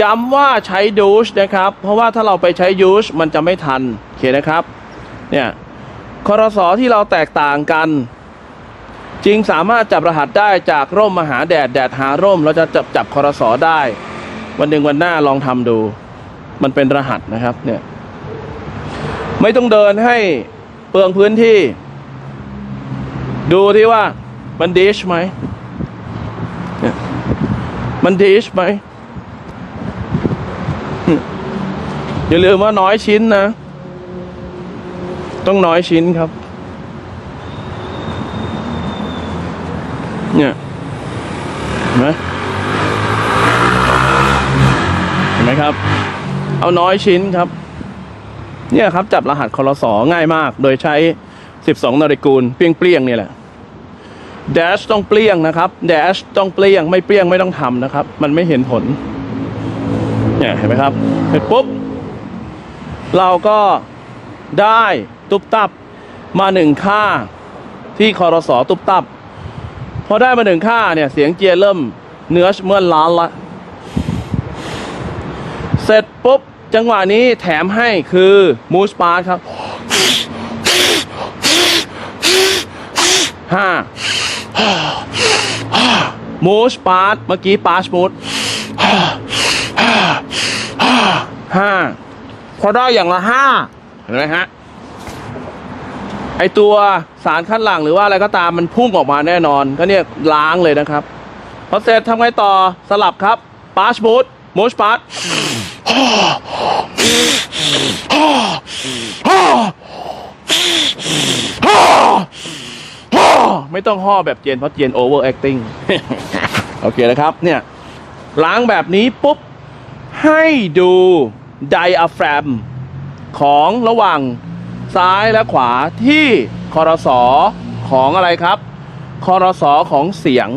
ย้ำว่าใช้ดูชนะครับ เพราะว่าถ้าเราไปใช้ยูชมันจะไม่ทันโอเคนะครับ เนี่ยคอรสอที่เราแตกต่างกัน จริงสามารถจับรหัสได้จากร่มมาหาแดดแดดหาร่ม เราจะจับจับคอรสอได้ วันหนึ่งวันหน้าลองทำดู มันเป็นรหัสนะครับเนี่ยไม่ต้องเดินให้เปลืองพื้นที่ ดูที่ว่ามันดิชไหมเนี่ยมันดิชไหม อย่าลืมว่าน้อยชิ้นนะ ต้องน้อยชิ้นครับ เนี่ยเห็นไหมเห็นไหมครับ เอาน้อยชิ้นครับ เนี่ยครับจับรหัสคอรสอง่ายมาก โดยใช้ 12 นาฬิกูลเปรี้ยงเปียงๆเนี่ยแหละ dash ต้องเปรี้ยงนะครับ dash ต้องเปรี้ยง ไม่เปรี้ยงไม่ต้องทำนะครับ มันไม่เห็นผล เนี่ยเห็นไหมครับเสร็จปุ๊บ เราก็ได้ตุบตับมาหนึ่งค่าที่คอรสอตุบตับ พอได้มาหนึ่งค่าเนี่ย เสียงเจียเริ่มเนื้อเมื่อล้านละ เสร็จปุ๊บ จังหวะนี้แถมให้คือมูสปาร์ครับห้ามูสปาร์เมื่อกี้ปาชมูสห้า พอได้อย่างละห้าเห็นไหมฮะ ไอตัวสารคัดหลังหรือว่าอะไรก็ตามมันพุ่งออกมาแน่นอน ก็เนี่ยล้างเลยนะครับ พอเสร็จทำไงต่อสลับครับปาชมูสมูสปาร์ไม่ต้องห่อแบบเจนเพราะเจน over acting โอเคนะครับ เนี่ย ล้างแบบนี้ปุ๊บ ให้ดู ไดอะแฟรมของระหว่างซ้ายและขวาที่คอรสอของอะไรครับคอรสอของเสียง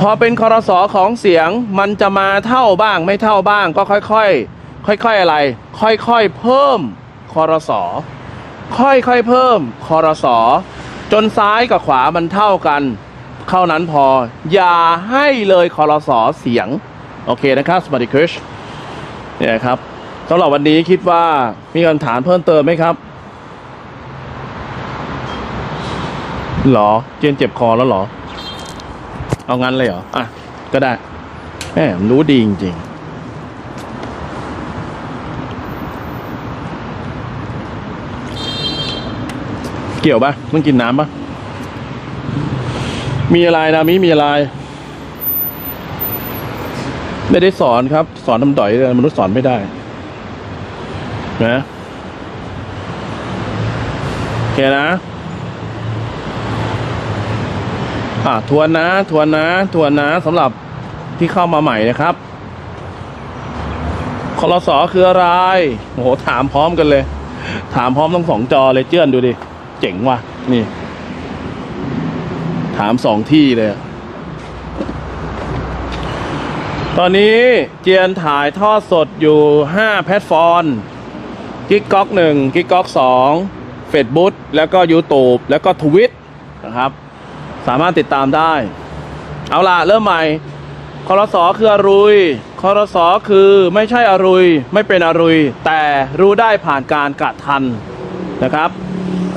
พอเป็นคอรสอของเสียงมันจะมาเท่าบ้างไม่เท่าบ้างก็ค่อยๆ ค่อยๆอะไร ค่อยๆ เพิ่มคอรสอค่อยๆ เพิ่มคอรสอจนซ้ายกับขวามันเท่ากันเท่านั้นพอ อย่าให้เลยคอรสอเสียง โอเคนะครับสมาร์ทคิช เนี่ยครับสำหรับวันนี้คิดว่ามีคำถามเพิ่มเติมไหมครับหรอ เจนเจ็บคอแล้วหรอ เอางั้นเลยเหรอ อะ ก็ได้แหมรู้ดีจริงๆเกี่ยวปะต้องกินน้ำปะมีอะไรนะมิมีอะไร ไม่ได้สอนครับ สอนทำดอยเลยมนุษย์สอนไม่ได้ นะโอเคนะ อะทวนนะ ทวนนะ ทวนนะสำหรับที่เข้ามาใหม่นะครับคอรสอคืออะไรโอ้โหถามพร้อมกันเลย ถามพร้อมทั้งสองจอเลยเจื้อนดูดิ เจ๋งว่ะ นี่ ถามสองที่เลย ตอนนี้เจียนถ่ายทอดสดอยู่ 5 แพลตฟอร์มกิ๊กก๊อก1กิ๊กก๊อก2เฟซบุ๊กแล้วก็ YouTube แล้วก็ทวิตนะครับ สามารถติดตามได้ เอาล่ะ เริ่มใหม่คอรสอคืออรุยคอรสอคือไม่ใช่อรุย ไม่เป็นอรุย แต่รู้ได้ผ่านการกระทันนะครับ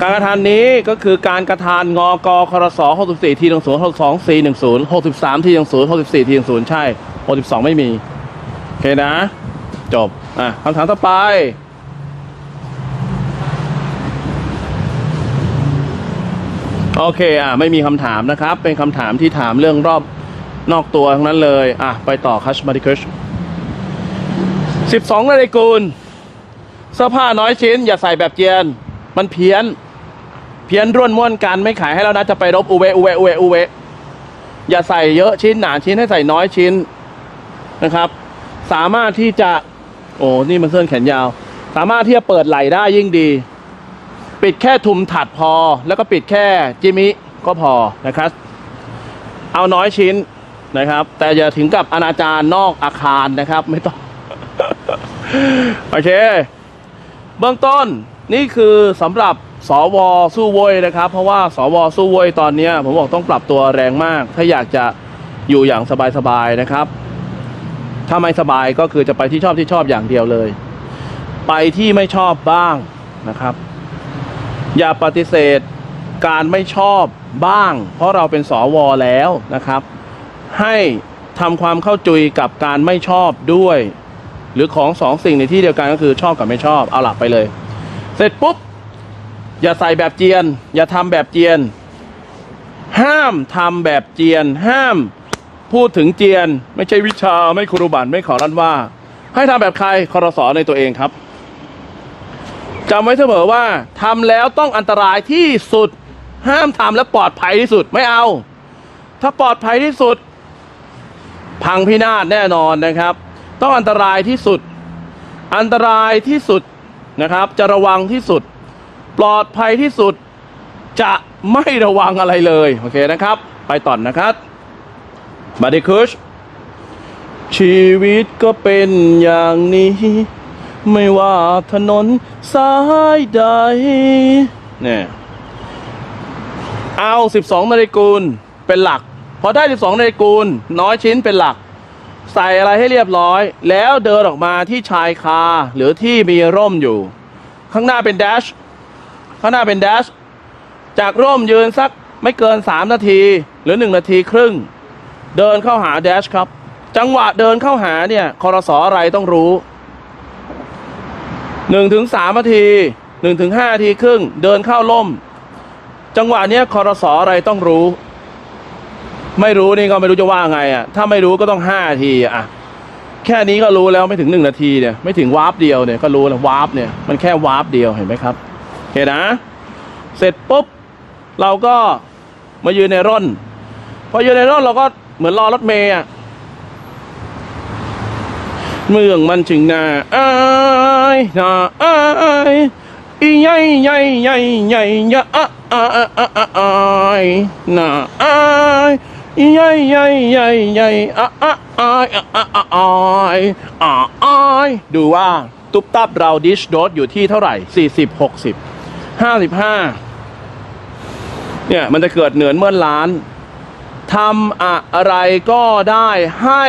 การกระทันนี้ก็คือการกระทานงอกคอรสอ64ที10 62 4 10 63ที10 64ที10ใช่ 62 ไม่มี โอเคนะ จบ อะคำถามต่อไป โอเค อะ ไม่มีคำถามนะครับ เป็นคำถามที่ถามเรื่องรอบนอกตัวทั้งนั้นเลย อะ ไปต่อคัชมาดิคัชสิบสองนาฬิกูลเสื้อผ้าน้อยชิ้น อย่าใส่แบบเจียน มันเพี้ยน เพี้ยนร่วนม้วนกันไม่ขายให้แล้วนะ จะไปรบอุเวอุเวอุเวอุเวอย่าใส่เยอะชิ้นหนาชิ้นให้ใส่น้อยชิ้น นะครับ สามารถที่จะ โอ้นี่มันเสื้อแขนยาว สามารถที่จะเปิดไหล่ได้ยิ่งดี ปิดแค่ทุมถัดพอ แล้วก็ปิดแค่จิมิก็พอนะครับ เอาน้อยชิ้นนะครับ แต่อย่าถึงกับอนาจารนอกอาคารนะครับ ไม่ต้อง โอเค เบื้องต้นนี่คือสำหรับสวสู้โวยนะครับ เพราะว่าสวสู้โวยตอนนี้ผมบอกต้องปรับตัวแรงมาก ถ้าอยากจะอยู่อย่างสบายๆนะครับ ถ้าไม่สบายก็คือจะไปที่ชอบที่ชอบอย่างเดียวเลย ไปที่ไม่ชอบบ้างนะครับ อย่าปฏิเสธการไม่ชอบบ้าง เพราะเราเป็นสวแล้วนะครับ ให้ทำความเข้าใจกับการไม่ชอบด้วย หรือของสองสิ่งในที่เดียวกันก็คือชอบกับไม่ชอบเอาหลักไปเลย เสร็จปุ๊บ อย่าใส่แบบเจียน อย่าทำแบบเจียน ห้ามทำแบบเจียน ห้าม พูดถึงเจียน ไม่ใช่วิชาไม่ครูบันไม่ขอรันว่า ให้ทำแบบใครคอรสอในตัวเองครับจำไว้เสมอว่าทำแล้วต้องอันตรายที่สุด ห้ามทำแล้วปลอดภัยที่สุดไม่เอา ถ้าปลอดภัยที่สุด พังพินาศแน่นอนนะครับ ต้องอันตรายที่สุด อันตรายที่สุดนะครับ จะระวังที่สุด ปลอดภัยที่สุดจะไม่ระวังอะไรเลย โอเคนะครับ ไปต่อนนะครับ มาดิคุชชีวิตก็เป็นอย่างนี้ ไม่ว่าถนนสายใดเนี่ยเอา 12นาฬิกูลเป็นหลัก พอได้ 12นาฬิกูล น้อยชิ้นเป็นหลัก ใส่อะไรให้เรียบร้อย แล้วเดินออกมาที่ชายคาหรือที่มีร่มอยู่ ข้างหน้าเป็นแดชข้างหน้าเป็นแดชจากร่มยืนสักไม่เกิน 3 นาที หรือ 1 นาทีครึ่ง เดินเข้าหาแดชครับ จังหวะเดินเข้าหาเนี่ยคอรสออะไรต้องรู้1ถึง3นาที1ถึง5นาทีครึ่ง เดินเข้าร่ม จังหวะเนี้ยคอรสออะไรต้องรู้ ไม่รู้นี่ก็ไม่รู้จะว่าไงอะถ้าไม่รู้ก็ต้อง5นาทีอะแค่นี้ก็รู้แล้วไม่ถึง1นาทีเนี่ยไม่ถึงวาร์ปเดียวเนี่ยก็รู้แล้ววาร์ปเนี่ยมันแค่วาร์ปเดียวเห็นไหมครับโอเคนะ เสร็จปุ๊บเราก็มายืนในร่น พอยืนในร่นเราก็ เหมือนรอรถเมย์อะ เมืองมันจึงน่าอายน่าอ้ายอีใหญ่ใหญ่ใหญ่ใหญ่ยะอะอะอะอะอะอายนาอายอีใหญ่ใหญ่ใหญ่ใหญ่อะอะอายอะอะอะอายอะอายดูว่าตุ๊บตับเราดิชโดสอยู่ที่เท่าไหร่40 60 55เนี่ยมันจะเกิดเหนือนเมื่อล้าน ทำอะไรก็ได้ให้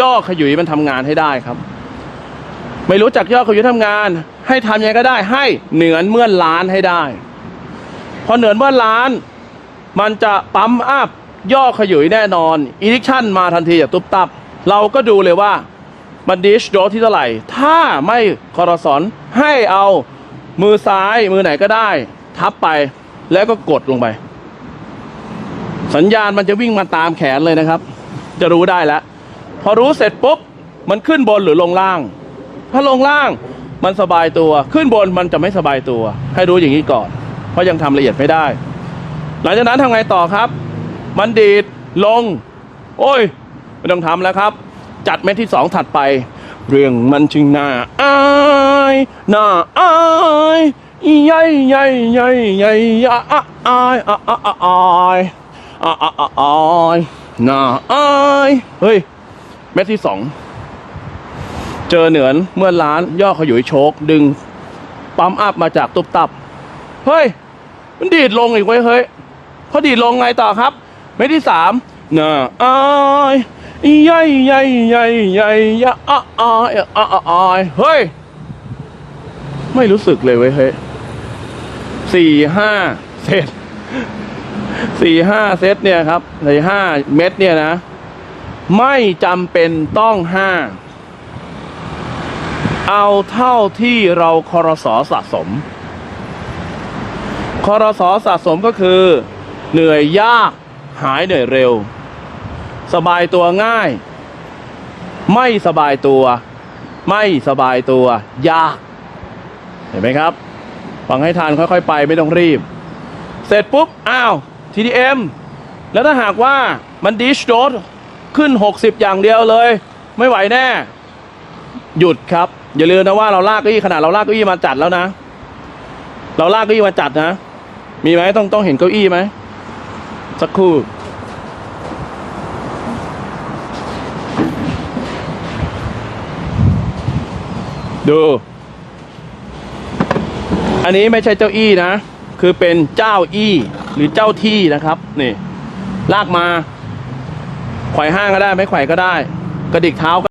ย่อขยุยมันทำงานให้ได้ครับ ไม่รู้จักย่อขยุยทำงาน ให้ทำยังไงก็ได้ ให้เหนือนเมื่อนล้านให้ได้ พอเหนือนเมื่อนล้าน มันจะปั๊มอัพย่อขยุยแน่นอนอินิชันมาทันทีจากตุ๊บตับ เราก็ดูเลยว่ามันดิชโดสที่เท่าไหร่ ถ้าไม่คอรสอนให้เอามือซ้ายมือไหนก็ได้ ทับไปแล้วก็กดลงไป สัญญาณมันจะวิ่งมาตามแขนเลยนะครับ จะรู้ได้แล้ว พอรู้เสร็จปุ๊บ มันขึ้นบนหรือลงล่าง ถ้าลงล่างมันสบายตัว ขึ้นบนมันจะไม่สบายตัว ให้รู้อย่างนี้ก่อน เพราะยังทำละเอียดไม่ได้ หลังจากนั้นทำไงต่อครับ มันดีดลง โอ้ยไม่ต้องทำแล้วครับ จัดเม็ดที่สองถัดไป เรื่องมันจึงน่าอายน่าอายใหญ่ใหญ่ใหญ่ใหญ่อะอะอายอะอะอะอาย อะออะอยน่าอายเฮ้ย เม็ดที่สอง เจอเหนือนเมื่อล้านย่อขยุยโชกดึง ปั๊มอัพมาจากตุบตับ เฮ้ย มันดีดลงอีกเว้ยเฮ้ย พอดีดลงไงต่อครับ เม็ดที่สามน่าอายใหญ่ใหญ่ใหญ่ใหญ่ยะอะอายอะออะอายเฮ้ย ไม่รู้สึกเลยเว้ยเฮ้ยสี่ห้าเซต สี่ห้าเซตเนี่ยครับสี่ห้าเม็ดเนี่ยนะ ไม่จำเป็นต้องห้า เอาเท่าที่เราคอรสอสะสมคอรสอสะสมก็คือ เหนื่อยยากหายเหนื่อยเร็ว สบายตัวง่าย ไม่สบายตัว ไม่สบายตัวยาก เห็นไหมครับ ฟังให้ทานค่อยๆไปไม่ต้องรีบ เสร็จปุ๊บ อ้าว TDM แล้วถ้าหากว่ามันดิชโดสขึ้น 60 อย่างเดียวเลย ไม่ไหวแน่ หยุดครับ อย่าลืมนะว่าเราลากเก้าอี้ขนาดเราลากเก้าอี้มาจัดแล้วนะ เราลากเก้าอี้มาจัดนะ มีไหมต้องต้องเห็นเก้าอี้ไหมสักครู่ดู อันนี้ไม่ใช่เจ้าอี้นะ คือเป็นเจ้าอี้ หรือเจ้าที่นะครับนี่ลากมาไขว่ห้างก็ได้ไม่ไขว่ก็ได้ กระดิกเท้าก็